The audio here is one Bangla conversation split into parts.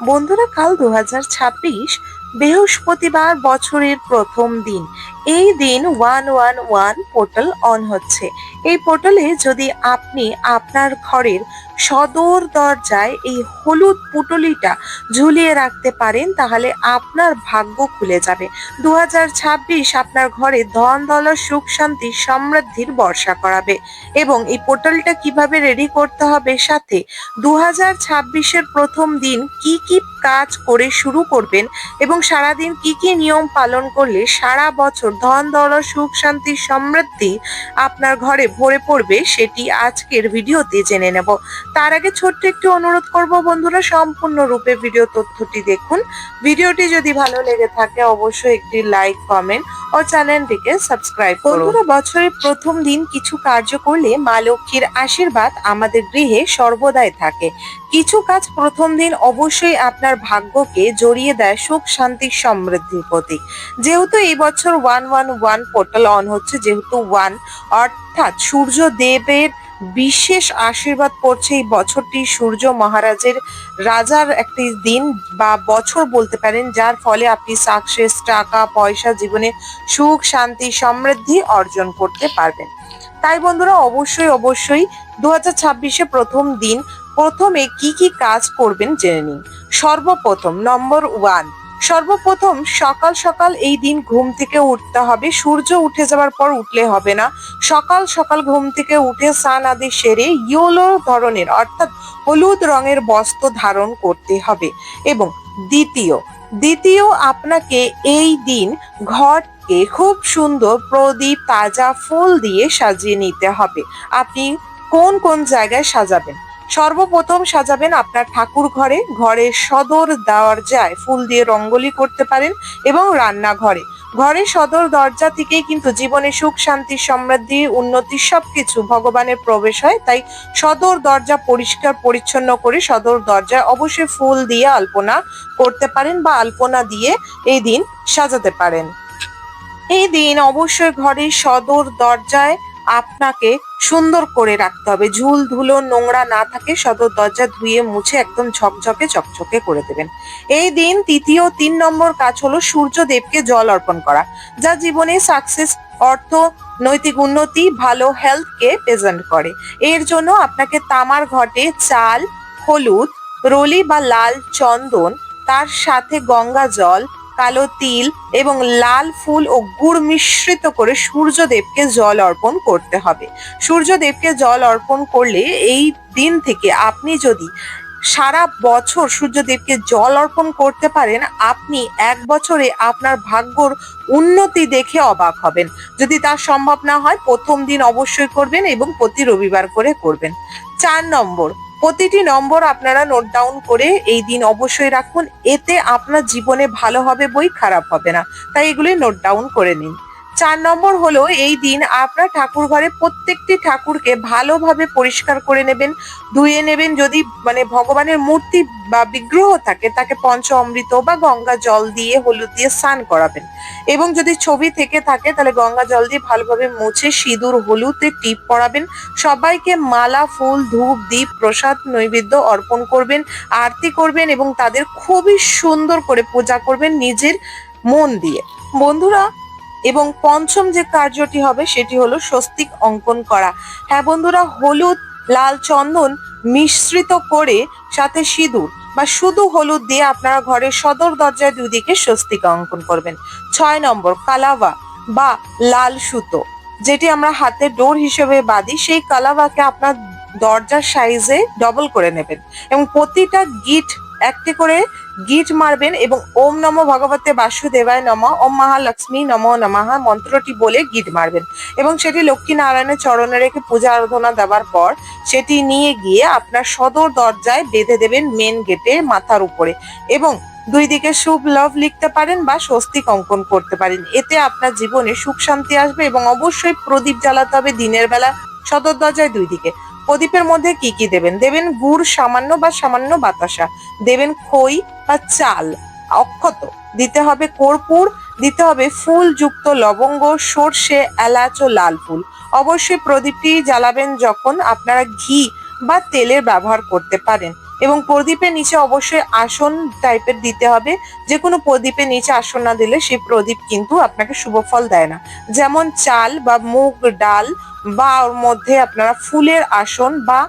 বন্ধুরা কাল দু হাজার ছাব্বিশ বৃহস্পতিবার বছরের প্রথম দিন। এই দিন one one one portal on হচ্ছে। এই পোর্টালে যদি আপনি আপনার ঘরের সদর দরজায় এই হলুদ পুটলিটা ঝুলিয়ে রাখতে পারেন, তাহলে আপনার ভাগ্য খুলে যাবে। দু ছাব্বিশ আপনার ঘরে ধন দল সুখ, শান্তি, সমৃদ্ধির বর্ষা করাবে। এবং এই পোর্টালটা কীভাবে রেডি করতে হবে সাথে দু হাজার প্রথম দিন কি কি কাজ করে শুরু করবেন এবং সারাদিন কি কি নিয়ম পালন করলে সারা বছর ধন দল সুখ শান্তি সমৃদ্ধি আপনার ঘরে ভরে পড়বে সেটি আজকের ভিডিওতে জেনে নেব। তার আগে ছোট্ট একটু অনুরোধ করব বন্ধুরা সম্পূর্ণরূপে ভিডিও তথ্যটি দেখুন। ভিডিওটি যদি ভালো লেগে থাকে অবশ্যই একটি লাইক কমেন্ট ও চ্যানেলটিকে সাবস্ক্রাইব করুন। বন্ধুরা বছরের প্রথম দিন কিছু কার্য করলে মা লক্ষ্মীর আশীর্বাদ আমাদের গৃহে সর্বদাই থাকে। কিছু কাজ প্রথম দিন অবশ্যই আপনার ভাগ্যকে জড়িয়ে দেয় সুখ শান্তি সমৃদ্ধির প্রতীক। যেহেতু এই বছর one one one portal on হচ্ছে, যেহেতু ওয়ান অর্থাৎ সূর্য দেবের বিশেষ আশীর্বাদ করছে এই বছরটি সূর্য মহারাজের রাজার একটি দিন বা বছর বলতে পারেন, যার ফলে আপনি সাকসেস টাকা, পয়সা, জীবনে সুখ, শান্তি, সমৃদ্ধি অর্জন করতে পারবেন। তাই বন্ধুরা, অবশ্যই অবশ্যই দু হাজার ছাব্বিশে প্রথম দিন প্রথমে কি কি কাজ করবেন জেনে নিন। সর্বপ্রথম নম্বর ওয়ান সর্বপ্রথম সকাল সকাল এই দিন ঘুম থেকে উঠতে হবে। সূর্য উঠে যাওয়ার পর উঠলে হবে না। সকাল সকাল ঘুম থেকে উঠে স্নান আদি সেরে ইয়োলো ধরনের অর্থাৎ হলুদ রঙের বস্ত্র ধারণ করতে হবে। এবং দ্বিতীয় দ্বিতীয় আপনাকে এই দিন ঘরকে খুব সুন্দর প্রদীপ, তাজা ফুল দিয়ে সাজিয়ে নিতে হবে। আপনি কোন কোন জায়গায় সাজাবেন? সর্বপ্রথম সাজাবেন আপনার ঠাকুর ঘরে ঘরের সদর দরজায় ফুল দিয়ে রঙ্গোলি করতে পারেন এবং রান্নাঘরে। ঘরের সদর দরজা থেকেই কিন্তু জীবনে সুখ, শান্তি, সমৃদ্ধি, উন্নতি সবকিছু ভগবানের প্রবেশ হয়। তাই সদর দরজা পরিষ্কার, পরিচ্ছন্ন করে সদর দরজায় অবশ্যই ফুল দিয়ে আলপনা করতে পারেন বা আলপনা দিয়ে এই দিন সাজাতে পারেন। এই দিন অবশ্যই ঘরের সদর দরজায় আপনাকে সুন্দর করে রাখতে হবে। ঝুল, ধুলো, নোংরা না থাকে, সদর দরজা ধুয়ে মুছে একদম ঝকঝকে, চকচকে করে দেবেন। এই দিন তৃতীয় তিন নম্বর কাজ হলো সূর্যদেবকে জল অর্পণ করা, যা জীবনে সাকসেস অর্থ, নৈতিক উন্নতি, ভালো হেলথকে প্রেজেন্ট করে। এর জন্য আপনাকে তামার ঘটে চাল, হলুদ, রলি বা লাল চন্দন, তার সাথে গঙ্গা জল কালো তিল এবং লাল ফুল ও গুড় মিশ্রিত করে সূর্যদেবকে জল অর্পণ করতে হবে। সূর্যদেবকে জল অর্পণ করলে এই দিন থেকে আপনি যদি সারা বছর সূর্যদেবকে জল অর্পণ করতে পারেন, আপনি এক বছরে আপনার ভাগ্যর উন্নতি দেখে অবাক হবেন। যদি তা সম্ভব না হয়, প্রথম দিন অবশ্যই করবেন এবং প্রতি রবিবার করে করবেন। চার নম্বর প্রতিটি নম্বর আপনারা নোট ডাউন করে এই দিন অবশ্যই রাখুন। এতে আপনার জীবনে ভালো হবে বই, খারাপ হবে না। তাই এগুলি নোট ডাউন করে নিন। চার নম্বর হলো এই দিন আপনার ঠাকুর ঘরে প্রত্যেকটি ঠাকুরকে ভালোভাবে পরিষ্কার করে নেবেন, ধুয়ে নেবেন। যদি মানে ভগবানের মূর্তি বা বিগ্রহ থাকে, তাকে পঞ্চ অমৃত বা গঙ্গা জল দিয়ে, হলুদ দিয়ে স্নান করাবেন। এবং যদি ছবি থেকে থাকে, তাহলে গঙ্গা জল দিয়ে ভালোভাবে মুছে সিঁদুর, হলুদে টিপ পরাবেন। সবাইকে মালা, ফুল, ধূপ দ্বীপ প্রসাদ, নৈবেদ্য অর্পণ করবেন, আরতি করবেন এবং তাদের খুবই সুন্দর করে পূজা করবেন নিজের মন দিয়ে। বন্ধুরা এবং পঞ্চম যে কার্যটি হবে সেটি হলো স্বস্তিক অঙ্কন করা। হ্যাঁ বন্ধুরা, হলুদ, লাল চন্দন মিশ্রিত করে সাথে সিঁদুর বা শুধু হলুদ দিয়ে আপনারা ঘরের সদর দরজায় দুদিকে স্বস্তিকা অঙ্কন করবেন। ছয় নম্বর কালাবা বা লাল সুতো। যেটি আমরা হাতে ডোর হিসেবে বাঁধি, সেই কালাবাকে আপনার দরজার সাইজে ডবল করে নেবেন এবং প্রতিটা গিট একটি করে গিট মারবেন এবং ওম নম ভগবতে বাসুদেবায় নম, ওম মহালক্ষ্মী নম নমঃ মন্ত্রটি বলে গিট মারবেন। এবং সেটি লক্ষ্মী নারায়ণের চরণে রেখে পূজা আরাধনা দেওয়ার পর সেটি নিয়ে গিয়ে আপনার সদর দরজায় বেঁধে দেবেন মেন গেটে মাথার উপরে। এবং দুই দিকে শুভ লভ লিখতে পারেন বা স্বস্তিক অঙ্কন করতে পারেন। এতে আপনার জীবনে সুখ শান্তি আসবে এবং অবশ্যই প্রদীপ জ্বালাতে হবে দিনের বেলা সদর দরজায় দুই দিকে। প্রদীপের মধ্যে কি কি দেবেন? দেবেন গুড়, সামান্য বা সামান্য বাতাসা। দেবেন খই বা চাল। অক্ষত। দিতে হবে কর্পূর, দিতে হবে ফুল যুক্ত লবঙ্গ, সর্ষে, এলাচ ও লাল ফুল। অবশ্যই প্রদীপটি জ্বালাবেন যখন আপনারা ঘি বা তেলের ব্যবহার করতে পারেন। এবং প্রদীপের নিচে অবশ্যই আসন টাইপের দিতে হবে। যে কোনো প্রদীপের নিচে আসন না দিলে সেই প্রদীপ কিন্তু আপনাকে শুভ ফল দেয় না। যেমন চাল বা মুগ ডাল বা ওর মধ্যে আপনারা ফুলের আসন বা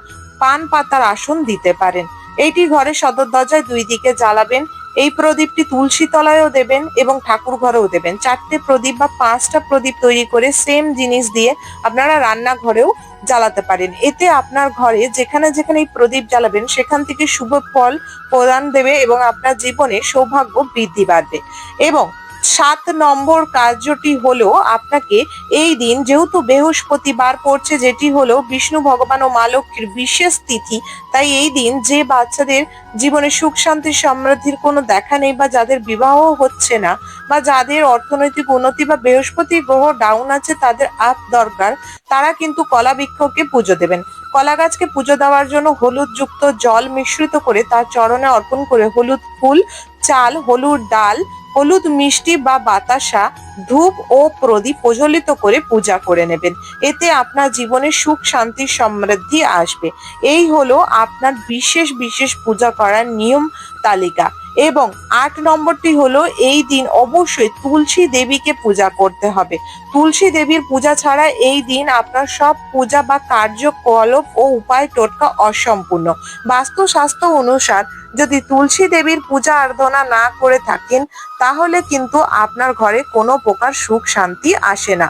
পান পাতার আসন দিতে পারেন। এইটি ঘরের সদর দরজায় দুই দিকে জ্বালাবেন। এই প্রদীপটি তুলসী তলায়ও দেবেন এবং ঠাকুর ঘরেও দেবেন। চারটে প্রদীপ বা পাঁচটা প্রদীপ তৈরি করে সেম জিনিস দিয়ে আপনারা রান্নাঘরেও জ্বালাতে পারেন। এতে আপনার ঘরে যেখানে যেখানে এই প্রদীপ জ্বালাবেন, সেখান থেকে শুভ ফল প্রদান দেবে এবং আপনার জীবনে সৌভাগ্য বৃদ্ধি বাড়বে। এবং সাত নম্বর কার্যটি হলো আপনাকে এই দিন যেহেতু বৃহস্পতিবার পড়ছে, যেটি হলো বিষ্ণু ভগবান ও মা লক্ষ্মীর বিশেষ তিথি, তাই এই দিন যে বাচ্চাদের জীবনে সুখ, শান্তি, সমৃদ্ধির কোনো দেখা নেই বা যাদের বিবাহ হচ্ছে না বা যাদের অর্থনৈতিক উন্নতি বা বৃহস্পতি গ্রহ ডাউন আছে, তাদের আপ দরকার, তারা কিন্তু কলা বৃক্ষকে পুজো দেবেন। কলা গাছকে পুজো দেওয়ার জন্য হলুদ যুক্ত জল মিশ্রিত করে তার চরণে অর্পণ করে হলুদ ফুল চাল, হলুদ ডাল, হলুদ মিষ্টি বা বাতাসা, ধূপ ও প্রদীপ প্রজ্বলিত করে পূজা করে নেবেন। এতে আপনার জীবনে সুখ, শান্তি, সমৃদ্ধি আসবে। এই হলো আপনার বিশেষ বিশেষ পূজা করার নিয়ম তালিকা। এবং আট নম্বরটি হলো, এই দিন অবশ্যই তুলসী দেবীকে পূজা করতে হবে। তুলসী দেবীর পূজা ছাড়া এই দিন আপনার সব পূজা বা কার্যকলাপ ও উপায় টোটকা অসম্পূর্ণ। বাস্তুশাস্ত্র অনুসার যদি তুলসী দেবীর পূজা আরাধনা না করে থাকেন, তাহলে কিন্তু আপনার ঘরে কোনো প্রকার সুখ শান্তি আসে না।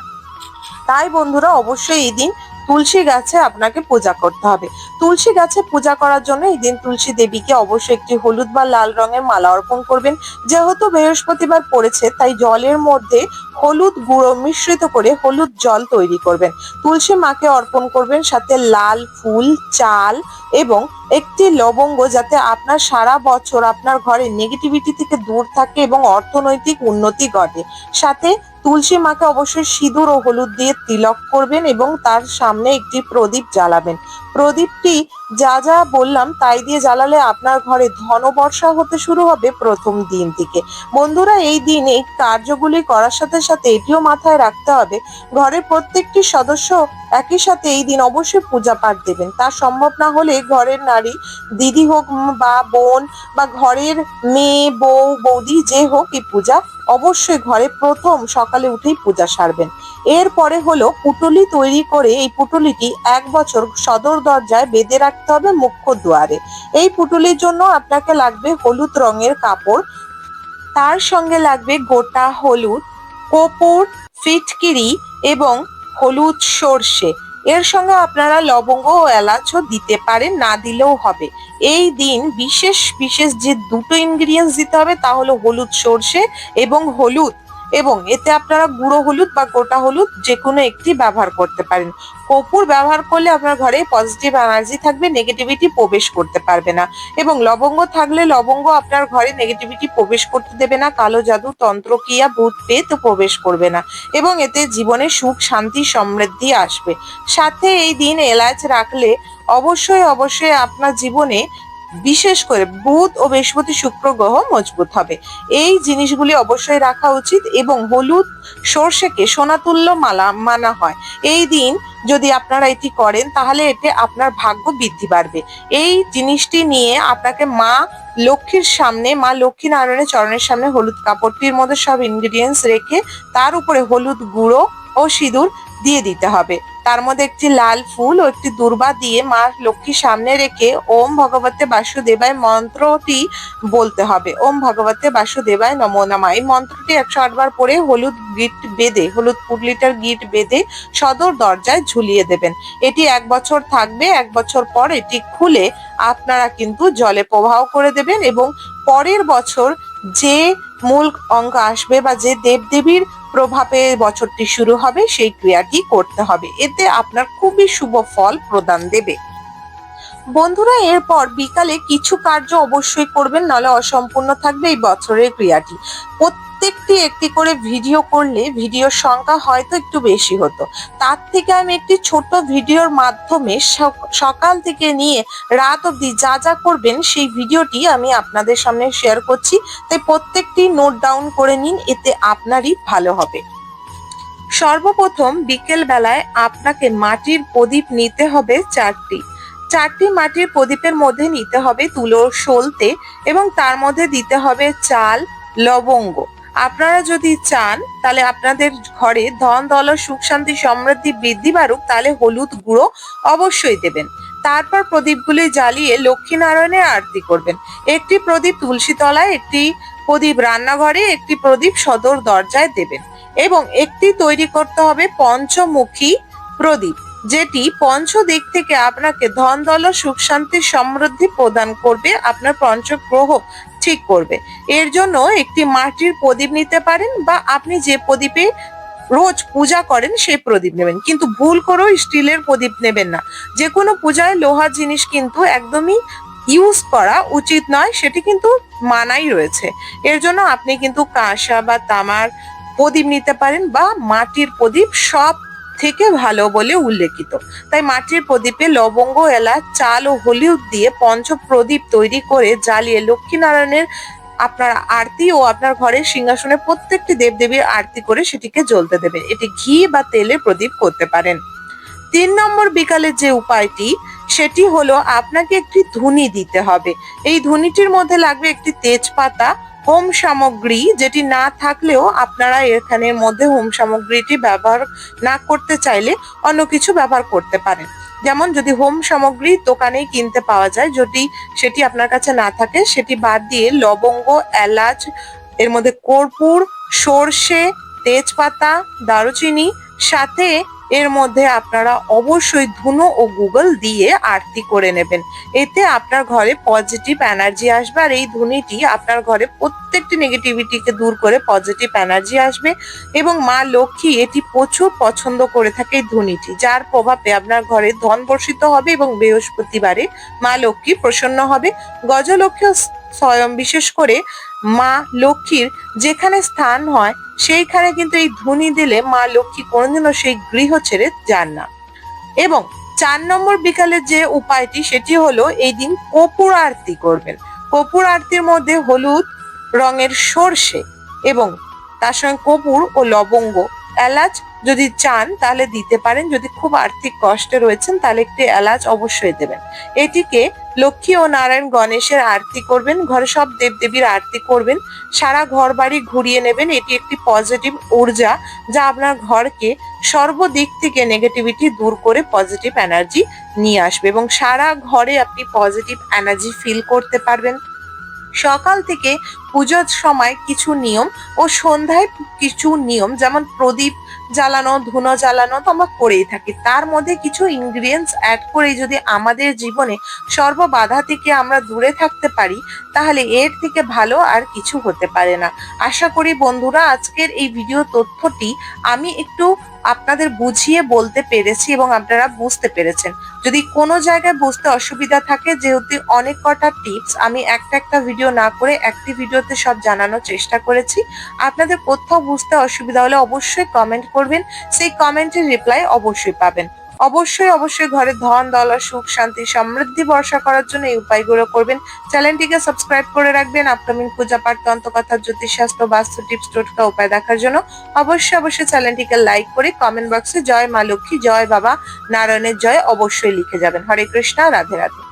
তাই বন্ধুরা, অবশ্যই এই দিন তুলসী গাছে আপনাকে পূজা করতে হবে। তুলসী গাছে পূজা করার জন্য এই দিন তুলসী দেবীকে অবশ্যই একটি হলুদ বা লাল রঙের মালা অর্পণ করবেন। যেহেতু বৃহস্পতিবার পড়েছে, তাই জলের মধ্যে হলুদ গুঁড়ো মিশ্রিত করে হলুদ জল তৈরি করবেন। তুলসী মাকে অর্পণ করবেন সাথে লাল ফুল, চাল এবং একটি লবঙ্গ যাতে আপনার সারা বছর আপনার ঘরে নেগেটিভিটি থেকে দূর থাকে এবং অর্থনৈতিক উন্নতি ঘটে। সাথে তুলসী মাকে অবশ্যই সিঁদুর ও হলুদ দিয়ে তিলক করবেন এবং তার সামনে একটি প্রদীপ জ্বালাবেন। প্রদীপটি যা যা বললাম তাই দিয়ে জ্বালালে আপনার ঘরে ধনবর্ষা হতে শুরু হবে প্রথম দিন থেকে। বন্ধুরা, এই দিন এই কার্যগুলি করার সাথে সাথে এটিও মাথায় রাখতে হবে, ঘরের প্রত্যেকটি সদস্য একই সাথে এই দিন অবশ্যই পূজা পাঠ দেবেন। তা সম্ভব না হলে ঘরের নারী, দিদি হোক বা বোন বা ঘরের মেয়ে, বউ, বৌদি যে হোক এই পূজা অবশ্যই ঘরে প্রথম সকালে উঠেই পূজা সারবেন। এরপরে হলো পুটুলি তৈরি করে এই পুটুলিটি এক বছর সদর দরজায় বেঁধে রাখতে হবে মুখ্য দুয়ারে। এই পুটুলির জন্য আপনাকে লাগবে হলুদ রঙের কাপড়। তার সঙ্গে লাগবে গোটা হলুদ, কপুর, ফিটকিরি এবং হলুদ সর্ষে। এর সঙ্গে আপনারা লবঙ্গ ও এলাচও দিতে পারেন, না দিলেও হবে। এই দিন বিশেষ বিশেষ যে দুটো ইনগ্রিডিয়েন্টস দিতে হবে তা হলো হলুদ সর্ষে এবং হলুদ এবং এতে আপনারা গুঁড়ো হলুদ বা গোটা হলুদ যে কোনো একটি ব্যবহার করতে পারেন। কপুর ব্যবহার করলে আপনার ঘরে পজিটিভ এনার্জি থাকবে নেগেটিভিটি প্রবেশ করতে পারবে না। এবং লবঙ্গ থাকলে লবঙ্গ আপনার ঘরে নেগেটিভিটি প্রবেশ করতে দেবে না, কালো জাদু, তন্ত্রক্রিয়া, ভূত পেত প্রবেশ করবে না। এবং এতে জীবনে সুখ, শান্তি, সমৃদ্ধি আসবে। সাথে এই দিন এলাচ রাখলে অবশ্যই অবশ্যই আপনার জীবনে বিশেষ করে বুধ ও বৃহস্পতি শুক্র গ্রহ মজবুত হবে। এই জিনিসগুলি অবশ্যই রাখা উচিত এবং হলুদ সর্ষেকে সোনাতুল্য মালা মানা হয়। এই দিন যদি আপনারা এটি করেন, তাহলে এতে আপনার ভাগ্য বৃদ্ধি বাড়বে এই জিনিসটি নিয়ে আপনাকে মা লক্ষ্মীর সামনে, মা লক্ষ্মী নারায়ণের চরণের সামনে হলুদ কাপড়টির মধ্যে সব ইনগ্রিডিয়েন্টস রেখে তার উপরে হলুদ গুঁড়ো ও সিঁদুর দিয়ে দিতে হবে। তার মধ্যে একটি লাল ফুল ও একটি দুর্বা দিয়ে মা লক্ষ্মীর সামনে রেখে ওম ভগবতে বাসুদেবায় মন্ত্রটি বলতে হবে। ওম ভগবতে বাসুদেবায় নমো নমঃ। এই মন্ত্রটি একশো আটবার পরে হলুদ গিট বেঁধে, হলুদ পুটলিটার গিট বেঁধে সদর দরজায় ঝুলিয়ে দেবেন। এটি এক বছর থাকবে, এক বছর পর এটি খুলে আপনারা কিন্তু জলে প্রবাহ করে দেবেন এবং পরের বছর যে মূল অঙ্ক আসবে বা যে দেবদেবীর প্রভাবে বছরটি শুরু হবে, সেই ক্রিয়াটি করতে হবে। এতে আপনার খুবই শুভ ফল প্রদান দেবে। বন্ধুরা, এরপর বিকালে কিছু কার্য অবশ্যই করবেন, নাহলে অসম্পূর্ণ থাকবে এই বছরের ক্রিয়াটি। প্রত্যেকটি একটি করে ভিডিও করলে ভিডিওর সংখ্যা হয়তো একটু বেশি হতো। তার থেকে আমি একটি ছোট ভিডিওর মাধ্যমে সক- সকাল থেকে নিয়ে রাত অবধি যা যা করবেন সেই ভিডিওটি আমি আপনাদের সামনে শেয়ার করছি। তাই প্রত্যেকটি নোট ডাউন করে নিন, এতে আপনারই ভালো হবে। সর্বপ্রথম বিকেল বেলায় আপনাকে মাটির প্রদীপ নিতে হবে চারটি। চারটি মাটির প্রদীপের মধ্যে নিতে হবে তুলোর সলতে এবং তার মধ্যে দিতে হবে চাল, লবঙ্গ। আপনারা যদি চান, তাহলে আপনাদের ঘরে ধন দল সুখ, শান্তি, সমৃদ্ধি বৃদ্ধি বাড়ুক, তাহলে হলুদ গুঁড়ো অবশ্যই দেবেন। তারপর প্রদীপগুলি জ্বালিয়ে লক্ষ্মীনারায়ণের আরতি করবেন। একটি প্রদীপ তুলসী তলায় একটি প্রদীপ রান্নাঘরে, একটি প্রদীপ সদর দরজায় দেবেন। এবং একটি তৈরি করতে হবে পঞ্চমুখী প্রদীপ, যেটি পঞ্চ দিক থেকে আপনাকে ধন দল সুখ, শান্তি, সমৃদ্ধি প্রদান করবে আপনার পঞ্চগ্রহ ঠিক করবে। এর জন্য একটি মাটির প্রদীপ নিতে পারেন বা আপনি যে প্রদীপে রোজ পূজা করেন সেই প্রদীপ নেবেন। কিন্তু ভুল করেও স্টিলের প্রদীপ নেবেন না। যে কোনো পূজায় লোহার জিনিস কিন্তু একদমই ইউজ করা উচিত নয়, সেটি কিন্তু মানাই রয়েছে। এর জন্য আপনি কিন্তু কাঁসা বা তামার প্রদীপ নিতে পারেন বা মাটির প্রদীপ সব থেকে ভালো বলে উল্লেখিত। তাই মাটির প্রদীপে লবঙ্গ, এলাচ, চাল ও হলুদ দিয়ে পঞ্চ প্রদীপ তৈরি করে জ্বালিয়ে লক্ষ্মীনারায়ণের আপনার আরতি ও আপনার ঘরের সিংহাসনে প্রত্যেকটি দেবদেবীর আরতি করে সেটিকে জ্বলতে দেবেন। এটি ঘি বা তেলে প্রদীপ করতে পারেন। তিন নম্বর বিকালের যে উপায়টি, সেটি হলো আপনাকে একটি ধুনি দিতে হবে। এই ধুনিটির মধ্যে লাগবে একটি তেজপাতা হোম সামগ্রী যেটি না থাকলেও আপনারা এখানের মধ্যে হোম সামগ্রীটি ব্যবহার না করতে চাইলে অন্য কিছু ব্যবহার করতে পারেন। যেমন যদি হোম সামগ্রী দোকানেই কিনতে পাওয়া যায়, যদি সেটি আপনার কাছে না থাকে, সেটি বাদ দিয়ে লবঙ্গ, এলাচ, এর মধ্যে কর্পূর, সর্ষে, তেজপাতা, দারুচিনি, সাথে এর মধ্যে আপনারা অবশ্যই ধুনো ও গুগল দিয়ে আরতি করে নেবেন। এতে আপনার ঘরে পজিটিভ এনার্জি আসবে আর এই ধুনিটি আপনার ঘরে প্রত্যেকটি নেগেটিভিটিকে দূর করে পজিটিভ এনার্জি আসবে এবং মা লক্ষ্মী এটি প্রচুর পছন্দ করে থাকে এই ধুনিটি, যার প্রভাবে আপনার ঘরে ধন বর্ষিত হবে এবং বৃহস্পতিবারে মা লক্ষ্মী প্রসন্ন হবে। গজলক্ষ্মী স্বয়ং বিশেষ করে মা লক্ষ্মীর যেখানে স্থান হয়, সেইখানে কিন্তু এই ধুনি দিলে মা লক্ষ্মী কোনোদিনও সেই গৃহ ছেড়ে যান না। এবং চার নম্বর বিকালের যে উপায়টি, সেটি হলো এই দিন কপুর আরতি করবেন। কপুর আরতির মধ্যে হলুদ রঙের সর্ষে এবং তার সঙ্গে কপুর ও লবঙ্গ এলাচ যদি চান, তাহলে দিতে পারেন। যদি খুব আর্থিক কষ্টে রয়েছেন, তাহলে একটি এলাচ অবশ্যই দেবেন। এটিকে লক্ষ্মী ও নারায়ণ গণেশের আরতি করবেন, ঘরে সব দেবদেবীর আরতি করবেন, সারা ঘর বাড়ি ঘুরিয়ে নেবেন, এটি একটি পজিটিভ ঊর্জা যা আপনার ঘরকে সর্বদিক থেকে নেগেটিভিটি দূর করে পজিটিভ এনার্জি নিয়ে আসবে এবং সারা ঘরে আপনি পজিটিভ এনার্জি ফিল করতে পারবেন। সকাল থেকে পুজোর সময় কিছু নিয়ম ও সন্ধ্যায় কিছু নিয়ম যেমন প্রদীপ জ্বালানো, ধুনো জ্বালানো তো আমরা করেই থাকি। তার মধ্যে কিছু ইনগ্রিডিয়েন্টস অ্যাড করে যদি আমাদের জীবনে সর্ববাধা থেকে আমরা দূরে থাকতে পারি, তাহলে এর থেকে ভালো আর কিছু হতে পারে না। আশা করি বন্ধুরা, আজকের এই ভিডিও তথ্যটি আমি একটু আপনাদের বুঝিয়ে বলতে পেরেছি এবং আপনারা বুঝতে পেরেছেন। যদি কোনো জায়গায় বুঝতে অসুবিধা থাকে, যেহেতু অনেক কটা টিপস, আমি একটা একটা ভিডিও না করে একটি ভিডিওতে সব জানানোর চেষ্টা করেছি। আপনাদের কোথাও বুঝতে অসুবিধা হলে অবশ্যই কমেন্ট করবেন, সেই কমেন্টের রিপ্লাই অবশ্যই পাবেন। অবশ্যই অবশ্যই ঘরে ধন দলা সুখ, শান্তি, সমৃদ্ধি বর্ষা করার জন্য এই উপায়গুলো করবেন। চ্যানেলটিকে সাবস্ক্রাইব করে রাখবেন আপকামিং পূজা পাঠ তন্ত্রকথা জ্যোতিষশাস্ত্র বাস্তু টিপস, টোটকা উপায় দেখার জন্য। অবশ্যই অবশ্যই চ্যানেলটিকে লাইক করে কমেন্ট বক্সে জয় মা লক্ষ্মী, জয় বাবা নারায়ণের জয় অবশ্যই লিখে যাবেন। হরে কৃষ্ণা, রাধে রাধে।